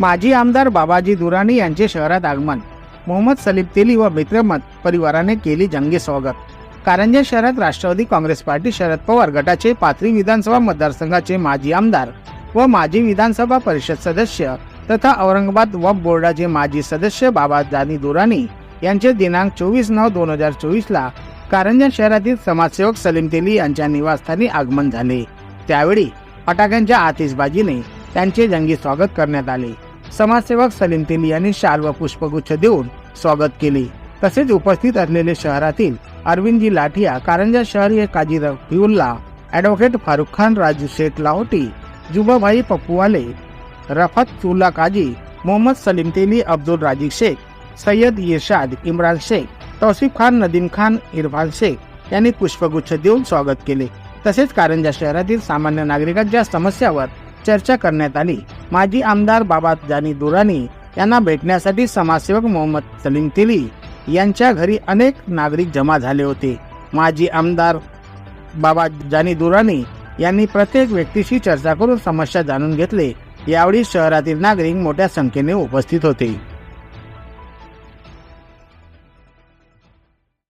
माजी आमदार बाबाजी दुराणी यांचे शहरात आगमन. मोहम्मद सलीम तेली व मित्रमत परिवाराने केली जंगी स्वागत. कारंजा शहरात राष्ट्रवादी काँग्रेस पार्टी शरद पवार गटाचे पाथरी विधानसभा मतदारसंघाचे माजी आमदार व माजी विधानसभा परिषद सदस्य तथा औरंगाबाद वक्फ बोर्डाचे माजी सदस्य बाबा जानी दुराणी यांचे दिनांक चोवीस नऊ दोन हजार चोवीसला कारंजा शहरातील समाजसेवक सलीम तेली यांच्या निवासस्थानी आगमन झाले. त्यावेळी फटाक्यांच्या आतिषबाजीने त्यांचे जंगी स्वागत करण्यात आले. समाजसेवक सलीम तेली यांनी शाल व पुष्पगुच्छ देऊन स्वागत केले. तसेच उपस्थित असलेले शहरातील अरविंदजी लाठिया कारंजा शहरी काजी रफिउल्ला ॲडव्होकेट फारुख खान राजू शेख लाहोटी जुबाभाई पप्पूवाले रफत चुल्ला काजी मोहम्मद सलीम तेली अब्दुल राजी शेख सय्यद इरशाद इम्रान शेख तौसिफ खान नदीम खान इरफान शेख यांनी पुष्पगुच्छ देऊन स्वागत केले. तसेच कारंजा शहरातील सामान्य नागरिकांच्या समस्यावर चर्चा करण्यात आली. माजी आमदार बाबा जानी दुरानी यांना भेटण्यासाठी समाजसेवक मोहम्मद सलीम तिली यांच्या घरी अनेक नागरिक जमा झाले होते. माजी आमदार बाबा जानी दुरानी यांनी प्रत्येक व्यक्तीशी चर्चा करून समस्या जाणून घेतले. यावेळी शहरातील नागरिक मोठ्या संख्येने उपस्थित होते.